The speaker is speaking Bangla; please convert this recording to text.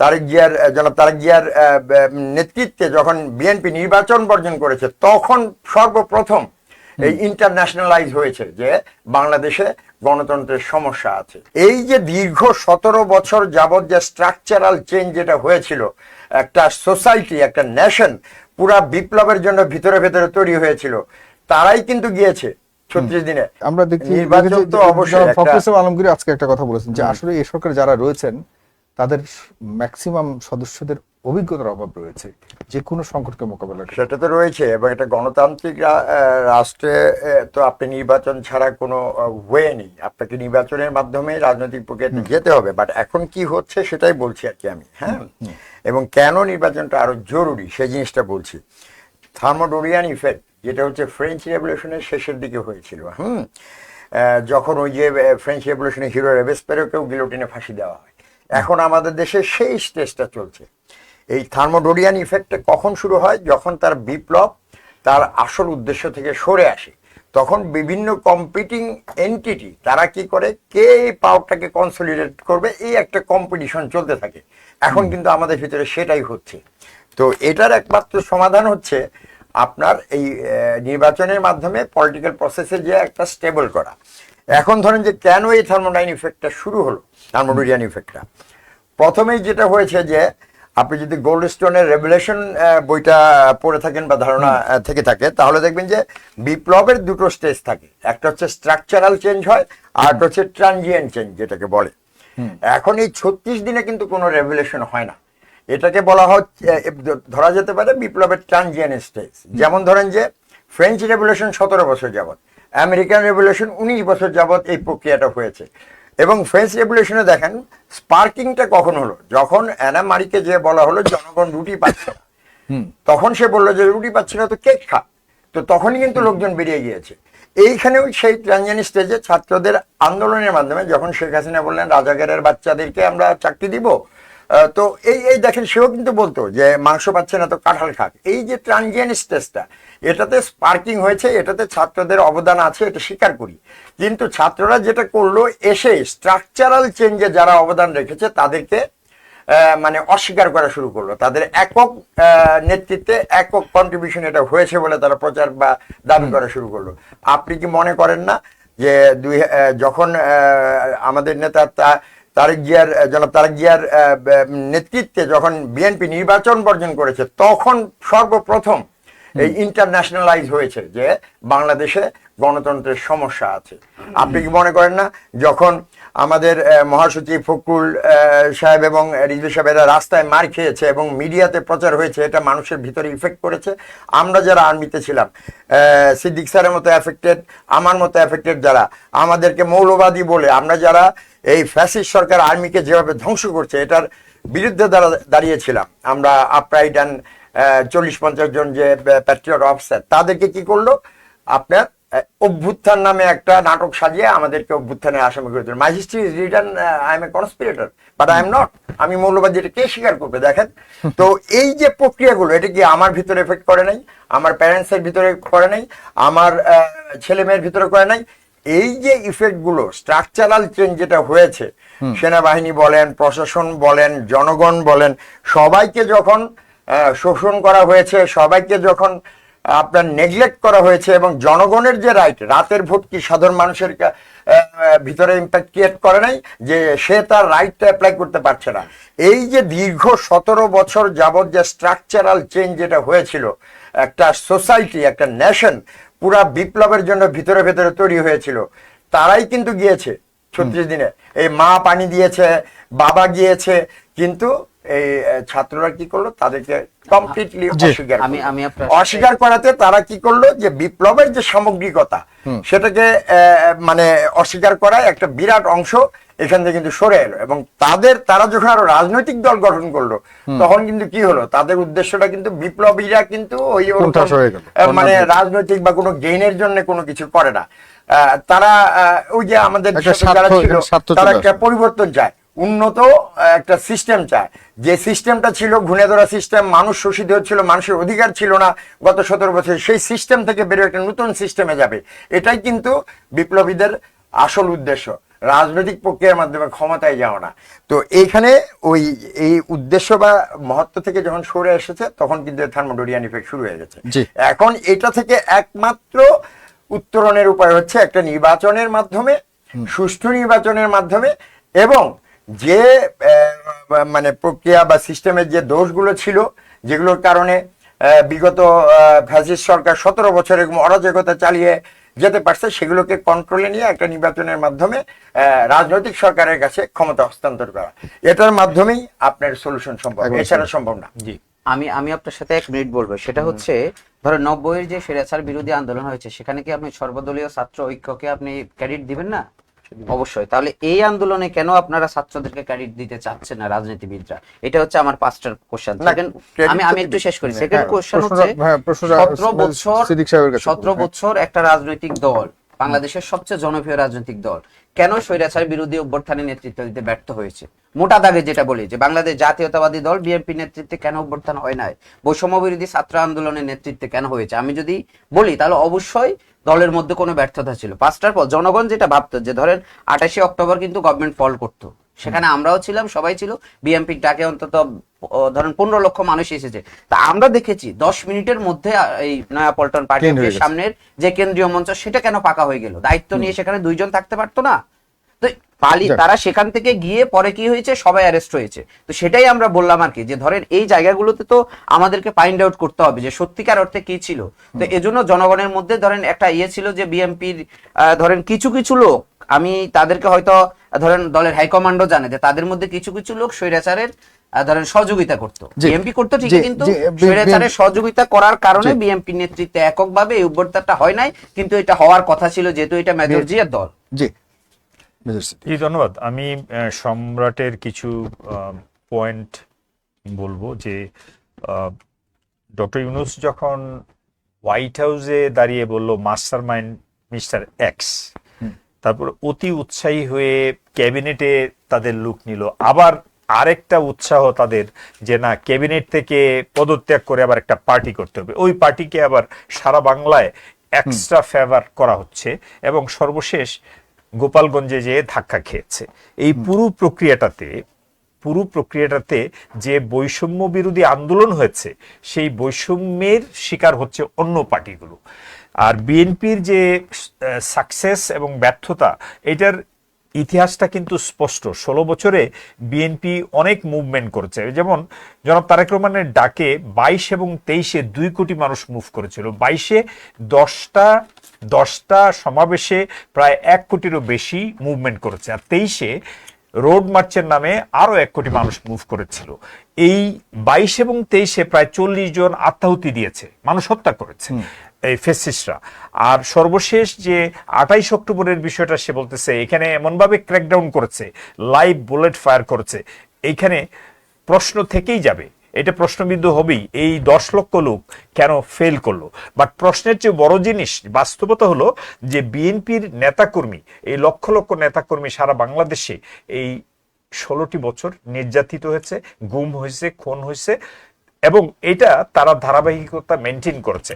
তারেক জিয়ার জনাব তারেক জিয়ার নেতৃত্বে যখন বিএনপি নির্বাচন বর্জন করেছে তখন সর্বপ্রথম এই ইন্টারন্যাশনালাইজ হয়েছে যে বাংলাদেশে গণতন্ত্রের সমস্যা আছে। এই যে দীর্ঘ সতেরো বছর যাবৎ যে স্ট্রাকচারাল চেঞ্জ যেটা হয়েছিল একটা সোসাইটি একটা নেশন পুরা বিপ্লবের জন্য ভিতরে ভেতরে তৈরি হয়েছিল তারাই কিন্তু গিয়েছে ছত্রিশ দিনে। আমরা দেখছি নির্বাচন তো অবশ্যই ফখরুল আলমগীর আজকে একটা কথা বলেছেন যে আসলে এই সরকার যারা রয়েছেন তাদের ম্যাক্সিমাম সদস্যদের অভিজ্ঞতার অভাব রয়েছে যে কোনো সংকটকে মোকাবেলা সেটা তো রয়েছে এবং এটা গণতান্ত্রিক রাষ্ট্রে তো আপনি নির্বাচন ছাড়া কোনো ওয়ে নেই। আপনাকে নির্বাচনের মাধ্যমে রাজনৈতিক প্রক্রিয়াতে যেতে হবে বাট এখন কি হচ্ছে সেটাই বলছি আর কি আমি হ্যাঁ? এবং কেন নির্বাচনটা আরও জরুরি সেই জিনিসটা বলছি। থার্মোডোরিয়ান ইফেক্ট যেটা হচ্ছে ফ্রেঞ্চ রেভলিউশনের শেষের দিকে হয়েছিল হুম? যখন ওই যে ফ্রেঞ্চ রেভলিউশনের হিরো রেবেসপেরোকেও গিলোটিনে ফাঁসি দেওয়া হয়। এখন আমাদের দেশে সেই স্টেজটা চলছে। এই থার্মোডোরিয়ান ইফেক্টটা কখন শুরু হয়? যখন তার বিপ্লব তার আসল উদ্দেশ্য থেকে সরে আসে। তখন বিভিন্ন কম্পিটিং এন্টিটি তারা কি করে? কে এই পাওয়ারটাকে কনসলিডেট করবে? এই একটা কম্পিটিশন চলতে থাকে। এখন কিন্তু আমাদের ভিতরে সেটাই হচ্ছে। তো এটার একমাত্র সমাধান হচ্ছে আপনার এই নির্বাচনের মাধ্যমে পলিটিক্যাল প্রসেসে যে একটা স্টেবল করা। এখন ধরেন যে কেন এই থার্মোডাইন ইফেক্টটা শুরু হলো? থার্মোডোরিয়ান ইফেক্টটা প্রথমেই যেটা হয়েছে যে আপনি যদি গোল্ড স্টোনের রেভুলেশন বইটা পড়ে থাকেন বা ধারণা থেকে থাকে তাহলে দেখবেন যে বিপ্লবের দুটো স্টেজ থাকে। একটা হচ্ছে স্ট্রাকচারাল চেঞ্জ হয় আর একটা হচ্ছে ট্রানজিয়েন্ট চেঞ্জ যেটাকে বলে। এখন এই ছত্রিশ দিনে কিন্তু কোনো রেভুলেশন হয় না। এটাকে বলা হচ্ছে ধরা যেতে পারে বিপ্লবের ট্রানজিয়েন্ট স্টেজ যেমন ধরেন যে ফ্রেঞ্চ রেভুলেশন সতেরো বছর যাবত আমেরিকান রেভুলেশন উনিশ বছর যাবত এই প্রক্রিয়াটা হয়েছে। এবং ফ্রেঞ্চ রেভুলেশনে দেখেন স্পার্কিংটা কখন হলো? যখন অ্যানা মারিকে যে বলা হলো জনগণ রুটি পাচ্ছে না। তখন সে বলল যে রুটি পাচ্ছে না তো কেক খা। তো তখনই কিন্তু লোকজন বেরিয়ে গিয়েছে। এইখানেও সেই ট্রানজানি স্টেজে ছাত্রদের আন্দোলনের মাধ্যমে যখন শেখ হাসিনা বললেন রাজাগারের বাচ্চাদেরকে আমরা চাকরি দিব তো এই এই দেখেন সেও কিন্তু বলতো যে মাংস পাচ্ছে না তো কাঁঠাল খাক। এই যে ট্রানজিয়েন্ট স্টেজটা এটাতে স্পার্কিং হয়েছে এটাতে ছাত্রদের অবদান আছে এটা স্বীকার করি। কিন্তু ছাত্ররা যেটা করল এসে স্ট্রাকচারাল চেঞ্জে যারা অবদান রেখেছে তাদেরকে মানে অস্বীকার করা শুরু করল। তাদের একক নেতৃত্বে একক কন্ট্রিবিউশন এটা হয়েছে বলে তারা প্রচার বা দাবি করা শুরু করল। আপনি কি মনে করেন না যে দুই যখন আমাদের নেতা তা- তারেক জিয়ার জনাব তারেক জিয়ার নেতৃত্বে যখন বিএনপি নির্বাচন বর্জন করেছে তখন সর্বপ্রথম এই ইন্টারন্যাশনালাইজ হয়েছে যে বাংলাদেশে গণতন্ত্রের সমস্যা আছে। আপনি কি মনে করেন না? যখন আমাদের মহাসচিব ফখরুল আহ, সাহেব এবং রিজভি সাহেব এরা রাস্তায় মার খেয়েছে এবং মিডিয়াতে প্রচার হয়েছে এটা মানুষের ভিতরে ইফেক্ট করেছে। আমরা যারা আর্মিতে ছিলাম সিদ্দিক স্যারের মতো অ্যাফেক্টেড আমার মতো অ্যাফেক্টেড যারা আমাদেরকে মৌলবাদী বলে আমরা যারা এই ফ্যাসিস্ট সরকার আর্মিকে যেভাবে ধ্বংস করছে, এটার বিরুদ্ধে দাঁড়া- দাঁড়িয়েছিলাম। আমরা আপরাইট অ্যান্ড চল্লিশ পঞ্চাশ জন যে প্যাট্রিয়ট অফিসার তাদেরকে কি করল? আপনার অভ্যুত্থান নামে একটা নাটক সাজিয়ে আমাদেরকে অভ্যুত্থানে আসামি করে দিল। My history is return I am a conspirator but I am not আমি মৌলবাদী, এটা কে স্বীকার করবে, দেখেন? তো এই যে প্রক্রিয়াগুলো, এটা কি আমার ভিতরে এফেক্ট করে নাই? আমার প্যারেন্টসের ভিতরে করে নাই? আমার ছেলে মেয়ের ভিতরে করে নাই? এই যে ইফেক্টগুলো স্ট্রাকচারাল চেঞ্জ যেটা হয়েছে সেনাবাহিনী বলেন প্রশাসন বলেন জনগণ বলেন সবাইকে যখন শোষণ করা হয়েছে সবাইকে যখন আপনার নেগলেক্ট করা হয়েছে এবং জনগণের যে রাইট রাতের ভোট কি সাধারণ মানুষের ভিতরে ইম্প্যাক্ট ক্রিয়েট করে নাই? যে সে তার রাইটটা অ্যাপ্লাই করতে পারছে না। এই যে দীর্ঘ সতেরো বছর যাবৎ যে স্ট্রাকচারাল চেঞ্জ যেটা হয়েছিল একটা সোসাইটি একটা নেশন পুরা বিপ্লবের জন্য ভিতরে ভিতরে তৈরি হয়েছিল। তারাই কিন্তু গিয়েছে ছত্রিশ দিনে। এই মা পানি দিয়েছে বাবা গিয়েছে কিন্তু এই ছাত্ররা কি করল? তাদেরকে কমপ্লিটলি অস্বীকার আমি- আমি অস্বীকার করাতে তারা কি করল? যে বিপ্লবের যে সামগ্রিকতা সেটাকে আহ, মানে অস্বীকার করায় একটা বিরাট অংশ এখান থেকে কিন্তু সরে এলো। এবং তাদের তারা যখন আরও রাজনৈতিক দল গঠন করল তখন কিন্তু কি হলো? তাদের উদ্দেশ্যটা কিন্তু বিপ্লবীরা কিন্তু ওই মানে রাজনৈতিক বা কোনো গেইনের জন্য কোনো কিছু করে না। তারা ওই যে আমাদের যারা ছিল তারা একটা পরিবর্তন চায় উন্নত একটা সিস্টেম চায়। যে সিস্টেমটা ছিল ঘুণে ধরা সিস্টেম মানুষ শোষিত হচ্ছিল মানুষের অধিকার ছিল না গত সতেরো বছর সেই সিস্টেম থেকে বেরো একটা নতুন সিস্টেমে যাবে। এটাই কিন্তু বিপ্লবীদের আসল উদ্দেশ্য। রাজনৈতিক প্রক্রিয়ার মাধ্যমে ক্ষমতায় যাওয়া না। তো এইখানে ওই এই উদ্দেশ্য বা মহত্ব থেকে যখন সরে এসেছে তখন কিন্তু থার্মোডোরিয়ান ইফেক্ট শুরু হয়ে গেছে। এখন এটা থেকে একমাত্র উত্তরণের উপায় হচ্ছে একটা নির্বাচনের মাধ্যমে সুষ্ঠু নির্বাচনের মাধ্যমে এবং যে মানে প্রক্রিয়া বা সিস্টেমের যে দোষগুলো ছিল যেগুলোর কারণে বিগত ফ্যাসিস্ট সরকার সতেরো বছর এরকম অরাজকতা চালিয়ে যেতে পারছে সেগুলোকে কন্ট্রোলে নিয়ে একটা নির্বাচনের মাধ্যমে রাজনৈতিক সরকারের কাছে ক্ষমতা হস্তান্তর করা। এটার মাধ্যমেই আপনার সলিউশন সম্ভব। এছাড়া সম্ভব না। জি। আমি আমি আপনার সাথে এক মিনিট বলব। সেটা হচ্ছে ধরো নব্বইয়ের যে স্বৈরাচার বিরোধী আন্দোলন হয়েছে সেখানে কি আপনি সর্বদলীয় ছাত্র ঐক্যকে আপনি ক্রেডিট দিবেন না? অবশ্যই। তাহলে এই আন্দোলনে কেন আপনারা ছাত্রদেরকে ক্রেডিট দিতে চাচ্ছেন না রাজনীতিবিদরা? এটা হচ্ছে আমার পাঁচটার কোশ্চেন সেকেন্ড আমি আমি একটু শেষ করি। হ্যাঁ, সেকেন্ড কোশ্চেন হচ্ছে হ্যাঁ, প্রশ্নটা সতেরো বছর সিদ্দিক সাহেবের কাছে সতেরো করব, হ্যাঁ। বছর একটা রাজনৈতিক দল বাংলাদেশের সবচেয়ে জনপ্রিয় রাজনৈতিক দল। কেন স্বৈরাচার বিরোধী অভ্যর্থানে নেতৃত্ব দিতে ব্যর্থ হয়েছে? মোটা দাগে যেটা বলি যে বাংলাদেশ জাতীয়তাবাদী দল বিএনপি নেতৃত্বে কেন অভ্যর্থান হয় নাই? বৈষম্য বিরোধী ছাত্র আন্দোলনের নেতৃত্বে কেন হয়েছে? আমি যদি বলি তাহলে অবশ্যই দলের মধ্যে কোনো ব্যর্থতা ছিল। পাঁচটার পর জনগণ যেটা ভাবতো যে ধরেন আঠাশে অক্টোবর কিন্তু গভর্নমেন্ট ফল করতো। সেখানে আমরাও ছিলাম সবাই ছিল। বিএমপির ডাকে অন্তত ধরেন পনেরো লক্ষ মানুষ এসেছে। তা আমরা দেখেছি দশ মিনিটের মধ্যে এই নয়া পল্টন পার্টি পার্টির সামনের যে কেন্দ্রীয় মঞ্চ সেটা কেন পাকা হয়ে গেল? দায়িত্ব নিয়ে সেখানে দুইজন থাকতে পারতো না। তো পালি তারা সেখান থেকে গিয়ে পরে কি হয়েছে? সবাই অ্যারেস্ট হয়েছে। তো সেটাই আমরা বললাম আর কি যে ধরেন এই জায়গাগুলোতে তো আমাদেরকে ফাইন্ড আউট করতে হবে যে সত্যিকার অর্থে কি ছিল। তো এজন্য জনগণের মধ্যে ধরেন একটা ইয়ে ছিল যে বিএনপির ধরেন কিছু কিছু লোক আমি তাদেরকে হয়তো ধরেন দলের হাইকমান্ডও জানে যে তাদের মধ্যে কিছু কিছু লোক স্বৈরাচারের ধরেন সহযোগিতা করতো। জি, বিএনপি করতো জি, ঠিকই কিন্তু স্বৈরাচারের সহযোগিতা করার কারণে বিএমপি নেতৃত্বে এককভাবে এই উদ্যোক্তাটা হয় নাই কিন্তু এটা হওয়ার কথা ছিল যেহেতু এটা মেজর জিয়ার দল। জি। জি ধন্যবাদ। আমি সম্রাটের কিছু পয়েন্ট বলব যে ডক্টর ইউনুস যখন হোয়াইট হাউসে দাঁড়িয়ে বলল মাস্টার মাইন্ড মিস্টার এক্স তারপর অতি উৎসাহী হয়ে ক্যাবিনেটে তাদের লুক নিল। আবার আরেকটা উৎসাহ তাদের যে না ক্যাবিনেট থেকে পদত্যাগ করে আবার একটা পার্টি করতে হবে। ওই পার্টিকে আবার সারা বাংলায় এক্সট্রা ফেভার করা হচ্ছে। এবং সর্বশেষ গোপালগঞ্জে যেয়ে ধাক্কা খেয়েছে এই পুরো প্রক্রিয়াটাতে পুরো প্রক্রিয়াটাতে যে বৈষম্য বিরোধী আন্দোলন হয়েছে সেই বৈষম্যের শিকার হচ্ছে অন্য পার্টিগুলো। আর বিএনপির যে সাকসেস এবং ব্যর্থতা এটার ইতিহাসটা কিন্তু স্পষ্ট। ষোলো বছরে বিএনপি অনেক মুভমেন্ট করেছে। যেমন, জনাব তারেক রহমানের ডাকে বাইশ এবং তেইশে দুই কোটি মানুষ মুভ করেছিল। বাইশে দশটা দশটা সমাবেশে প্রায় এক কোটিরও বেশি মুভমেন্ট করেছে। আর তেইশে রোড মার্চের নামে আরও এক কোটি মানুষ মুভ করেছিল। এই বাইশ এবং তেইশে প্রায় চল্লিশ জন আত্মাহুতি দিয়েছে, মানুষ হত্যা করেছে। এই ফেসিসরা। আর সর্বশেষ যে আঠাইশ অক্টোবরের বিষয়টা সে বলতেছে, এখানে এমনভাবে ক্র্যাকডাউন করেছে লাইভ বুলেট ফায়ার করেছে। এইখানে প্রশ্ন থেকেই যাবে। এটা প্রশ্নবিদ্ধ হবেই। এই দশ লক্ষ লোক কেন ফেল করল? বাট প্রশ্নের চেয়ে বড় জিনিস, বাস্তবতা হলো যে বিএনপির নেতাকর্মী, এই লক্ষ লক্ষ নেতাকর্মী সারা বাংলাদেশে এই ষোলোটি বছর নির্যাতিত হয়েছে, গুম হয়েছে, খুন হয়েছে, এবং এটা তারা ধারাবাহিকতা মেনটেন করেছে।